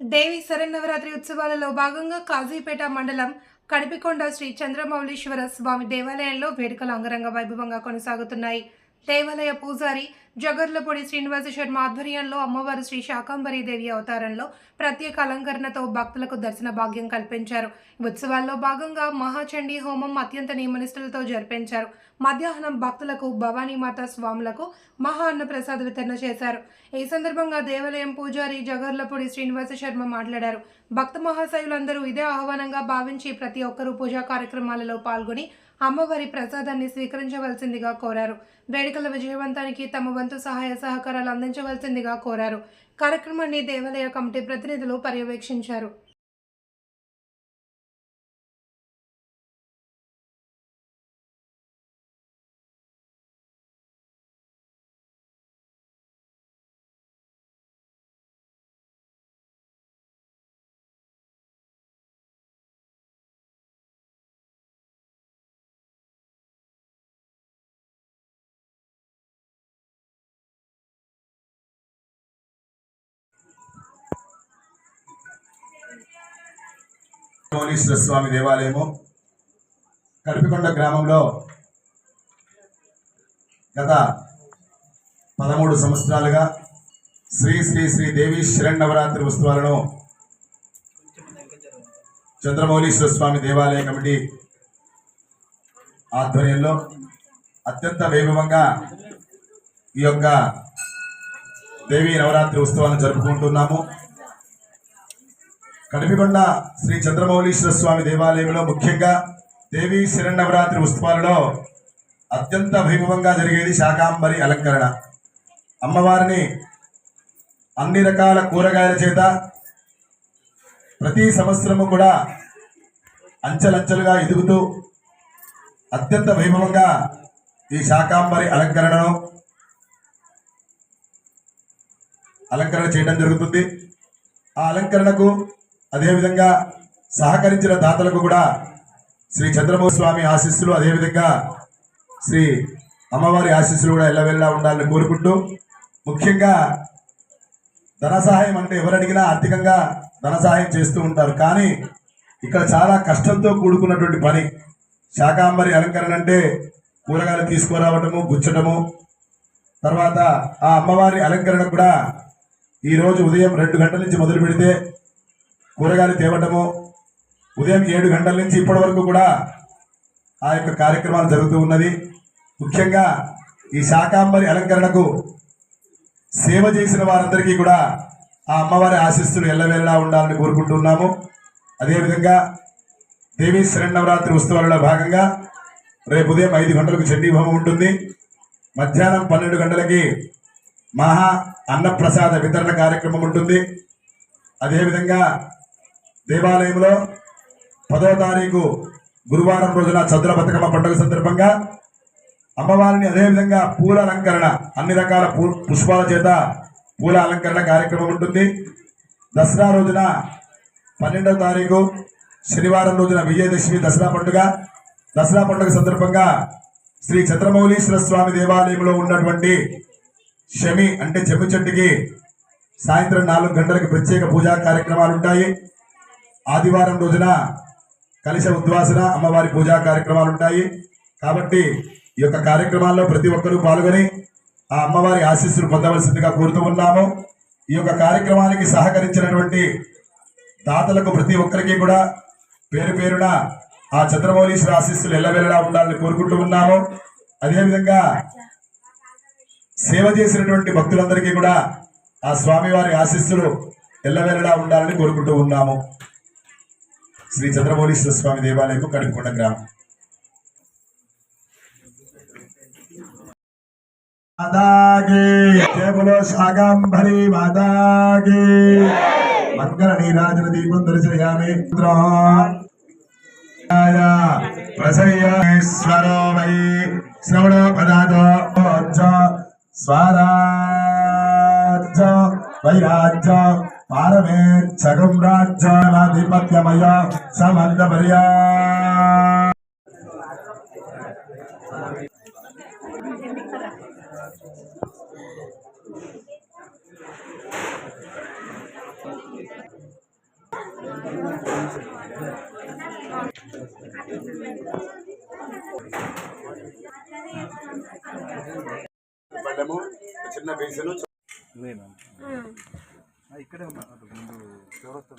దేవి శరన్నవరాత్రి ఉత్సవాలలో భాగంగా కాజీపేట మండలం కడిపికొండ శ్రీ చంద్రమౌళీశ్వర స్వామి దేవాలయంలో వేడుకలు అంగరంగ వైభవంగా కొనసాగుతున్నాయి. దేవాలయ పూజారి జగర్లపూడి శ్రీనివాస శర్మ ఆధ్వర్యంలో అమ్మవారు శ్రీ శాకంబరి దేవి అవతారంలో ప్రత్యేక అలంకరణతో భక్తులకు దర్శన భాగ్యం కల్పించారు. ఉత్సవాల్లో భాగంగా మహాచండీ హోమం అత్యంత నియమనిష్టలతో జరిపించారు. మధ్యాహ్నం భక్తులకు భవానీమాత స్వాములకు మహా అన్న ప్రసాద వితరణ చేశారు. ఈ సందర్భంగా దేవాలయం పూజారి జగర్లపూడి శ్రీనివాస శర్మ మాట్లాడారు. భక్త మహాశయులందరూ ఇదే ఆహ్వానంగా భావించి ప్రతి ఒక్కరూ పూజా కార్యక్రమాలలో పాల్గొని అమ్మవారి ప్రసాదాన్ని స్వీకరించవలసిందిగా కోరారు. వేడుకల విజయవంతానికి తమ వంతు సహాయ సహకారాలు అందించవలసిందిగా కోరారు. కార్యక్రమాన్ని దేవాలయ కమిటీ ప్రతినిధులు పర్యవేక్షించారు. భువనేశ్వర స్వామి దేవాలయము కడిపికొండ గ్రామంలో గత పదమూడు సంవత్సరాలుగా శ్రీ శ్రీ శ్రీ దేవి శరణవరాత్రి ఉత్సవాలను చంద్రమౌళీశ్వర స్వామి దేవాలయ కమిటీ ఆధ్వర్యంలో అత్యంత వైభవంగా ఈ యొక్క దేవీ నవరాత్రి ఉత్సవాలను జరుపుకుంటున్నాము. కడిపికొండ శ్రీ చంద్రమౌళీశ్వర స్వామి దేవాలయంలో ముఖ్యంగా దేవి శరణవరాత్రి ఉత్సవాలలో అత్యంత వైభవంగా జరిగేది శాకాంబరి అలంకరణ. అమ్మవారిని అన్ని రకాల కూరగాయల చేత ప్రతి సంవత్సరము కూడా అంచెలంచెలుగా ఎదుగుతూ అత్యంత వైభవంగా ఈ శాకాంబరి అలంకరణను అలంకరణ చేయడం జరుగుతుంది. ఆ అలంకరణకు అదేవిధంగా సహకరించిన దాతలకు కూడా శ్రీ చంద్రమోహన్ స్వామి ఆశీస్సులు అదేవిధంగా శ్రీ అమ్మవారి ఆశీస్సులు కూడా ఎల్లవెల్లా ఉండాలని కోరుకుంటూ ముఖ్యంగా ధన సహాయం అంటే ఎవరడిగినా ఆర్థికంగా ధన సహాయం చేస్తూ ఉంటారు. కానీ ఇక్కడ చాలా కష్టంతో కూడుకున్నటువంటి పని శాకాంబరి అలంకరణ అంటే కూరగాయలు తీసుకురావటము గుచ్చటము. తర్వాత ఆ అమ్మవారి అలంకరణ కూడా ఈరోజు ఉదయం రెండు గంటల నుంచి మొదలు పెడితే కూరగాయలు తేవటము ఉదయం ఏడు గంటల నుంచి ఇప్పటి వరకు కూడా ఆ యొక్క కార్యక్రమాలు జరుగుతూ ఉన్నది. ముఖ్యంగా ఈ శాకాంబరి అలంకరణకు సేవ చేసిన వారందరికీ కూడా ఆ అమ్మవారి ఆశిస్తులు ఎల్లవేళలా ఉండాలని కోరుకుంటున్నాము. అదేవిధంగా దేవీ శరణవరాత్రి ఉత్సవాలలో భాగంగా రేపు ఉదయం ఐదు గంటలకు చండీభవం ఉంటుంది. మధ్యాహ్నం పన్నెండు గంటలకి మహా అన్నప్రసాద వితరణ కార్యక్రమం ఉంటుంది. అదేవిధంగా దేవాలయంలో పదవ తారీఖు గురువారం రోజున చంద్ర బతుకమ్మ పండుగ సందర్భంగా అమ్మవారిని అదేవిధంగా పూల అలంకరణ అన్ని రకాల పూ పుష్పాల చేత పూల అలంకరణ కార్యక్రమం ఉంటుంది. దసరా రోజున పన్నెండవ తారీఖు శనివారం రోజున విజయదశమి దసరా పండుగ. దసరా పండుగ సందర్భంగా శ్రీ చంద్రమౌళీశ్వర స్వామి దేవాలయంలో ఉన్నటువంటి శమి అంటే చెమ్మి చెట్టుకి సాయంత్రం నాలుగు గంటలకు ప్రత్యేక పూజా కార్యక్రమాలు ఉంటాయి. ఆదివారం రోజున కలిశ ఉద్వాసన అమ్మవారి పూజా కార్యక్రమాలు ఉంటాయి కాబట్టి ఈ యొక్క కార్యక్రమాల్లో ప్రతి ఒక్కరూ పాల్గొని ఆ అమ్మవారి ఆశీస్సులు పొందవలసిందిగా కోరుతూ ఉన్నాము. ఈ యొక్క కార్యక్రమానికి సహకరించినటువంటి దాతలకు ప్రతి ఒక్కరికి కూడా పేరు పేరున ఆ చంద్రమౌళీశ్వర ఆశీస్సులు ఎల్లవెల్లలా ఉండాలని కోరుకుంటూ ఉన్నాము. అదేవిధంగా సేవ చేసినటువంటి భక్తులందరికీ కూడా ఆ స్వామివారి ఆశీస్సులు ఎల్లవెల్లలా ఉండాలని కోరుకుంటూ ఉన్నాము. శ్రీ చంద్రమౌళీశ్వర స్వామి దేవాలయము కడుపుకొండ గ్రామం. మాతాకి కేవలో శాకాంబరి మంగళ నీరాజన దీపం దర్శయామి ప్రసయ్యేశ్వరో వై శ్రవణో పదాతో స్వరాజ్య వైరాజ్య. పారమే సగం రాజ్యాధిపత్యమయ సమంతపర్యా చిన్న బేసను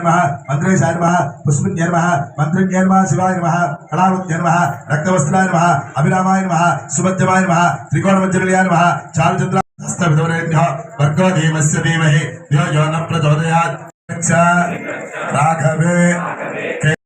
నమః మంత్రేశాయ నమః పుష్పిన్యై నమః మంత్రిణ్యై నమః శివాయ నమః కళావత్యై నమః రక్తవస్త్రాయ నమః అభిరామాయ నమః సుభద్రమాయ నమః త్రికోణమజ్జనయాయ నమః చారుచంద్ర హస్తవిధవరేణ్యः వర్గో దేవస్య ధీమహి ధియో యో న ప్రచోదయాత్ రక్ష రాఘవే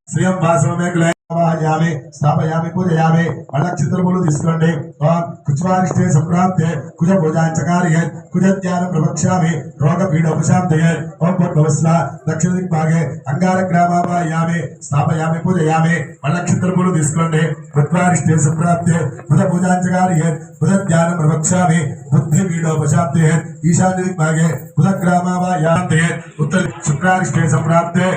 శ్రీయం వాసవమే యాభై స్థాప కులయామి స్థాపయామి పూజయామి మళ్ళక్షిత్రములు తీసుకోండి ఓం కుచ్వారిష్టే సంప్రాప్తే కుజ పూజాంచకార్య కుజ ధ్యాన ప్రవక్ష్యామి రోగ పీడోపశాంతయే ఓం భవస్వ దక్షిణ దిగ్భాగే అంగార గ్రామాభా యాభై స్థాప గ్రామాయామి స్థాపయామి పూజయామి మళ్ళక్షిత్రములు తీసుకోండి కుచ్వారిష్టే సంప్రాప్తే కుజ పూజాంచకార్య కుజ ధ్యాన ప్రవక్ష్యామి బుద్ధి పీడోపశాంతయే ఈశాన్య దిగ్భాగే కుజ గ్రామాయామి ఉత్తర శుక్రారిష్టే సంప్రాప్తే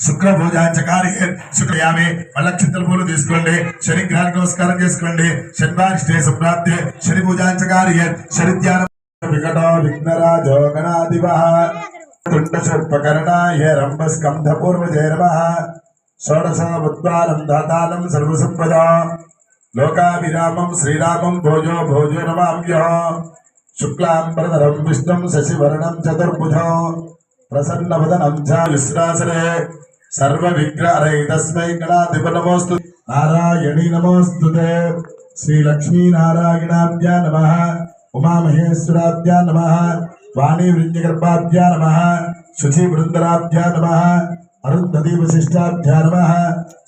శుక్ర పూజాంచకారి శుక్రయామి చింతల పూలు తీసుకోండి శని గ్రహానికి నమస్కారం చేసుకోండి శనివారిష్టే సంప్రాప్తి శని పూజాంచకారి శని ధ్యానం వికటో విఘ్నరాజో గణాధిప తుండ సర్పకరణాయ రంభ స్కంధ పూర్వజయ నమ షోడశోద్వారం దాతానం సర్వసంపద లోకాభిరామం శ్రీరామం భోజో భోజో నమామ్యో శుక్లాంబరధరం విష్ణం శశివర్ణం చతుర్భుజం ప్రసన్నవదనం చ విశ్రాసరే सर्व विग्रह तस्मै कलाधिप नमोस्तु नारायणी नमोस्तुते श्री लक्ष्मी नारायणाभ्या नमः उमा महेश्वराभ्या नमः वाणी वृंजगर्भाभ्या नमः शुचि वृंदराभ्या नमः अरुंधति वशिष्ठाभ्या नमः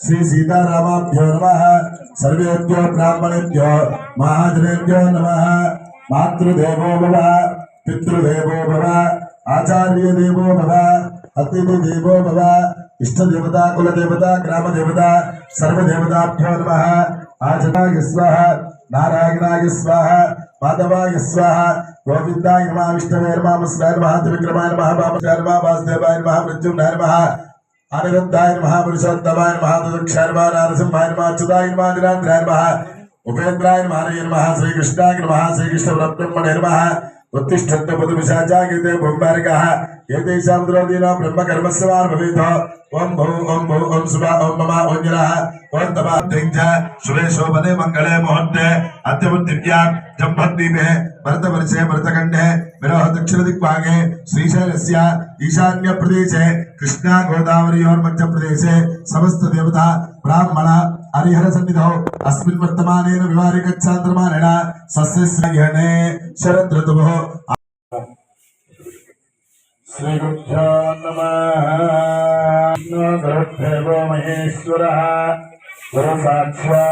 श्री सीतारामाभ्यो नमः, सर्वेभ्यो ब्राह्मणेभ्यो, महाजनेभ्यो नमः, मातृदेवो भव, पितृदेवो भव आचार्य देवो भव अतिथि देवो भव इष्टदेवता, कुलदेवता, ग्रामदेवता सर्वदेवताभ्यो ग्राम नमः। आचनाय स्वाह, नारायणाय स्वाह, माधवाय स्वाह, गोविंदाय नमः, विष्णवे नमः मुस्लाय नमः, त्रिविक्रमाय नमः बाबा नमः, वासुदेवाय नमः मृत्युंजय नमः, अनिरुद्धाय नमः, पुरुषोत्तमाय नमः, दुदुक्षाय नमः, नारसिंहाय नमः, अच्युताय नमः निरान्द्राय नमः, उपेन्द्राय नमः, हरये नमः, श्रीकृष्णाय नमः, श्रीकृष्णब्रह्मणे नमः उत्तिष्ठन्त पदुभिषाचाकृते भूम्बार्कः ఏతేషాం ద్రౌదీనా బ్రహ్మ కర్మస్వాన్ భవేత ఓం భౌ ఓం భౌ ఓం శుభ ఓం మమ ఓంజల ఓం తమ. దింజ శుభే శోభనే మంగళే ముహూర్తే. అత్యవత్ దివ్యాం జంభద్వీపే భరతవర్షే భరతఖండే. విరహ దక్షిణ దిగ్భాగే ఈశాన్య ప్రదేశే. కృష్ణా గోదావరియోర్ మధ్య సమస్త దేవత బ్రాహ్మణ హరిహర సన్నిధౌ. అస్మిన్ వర్తమానేన వివారిక చాంద్రమానేన సస్యస్యనే శరద్ ఋతువు श्रीगुभ्यो नमः गुरुदेवो महेश्वरः गुरुसाक्षात्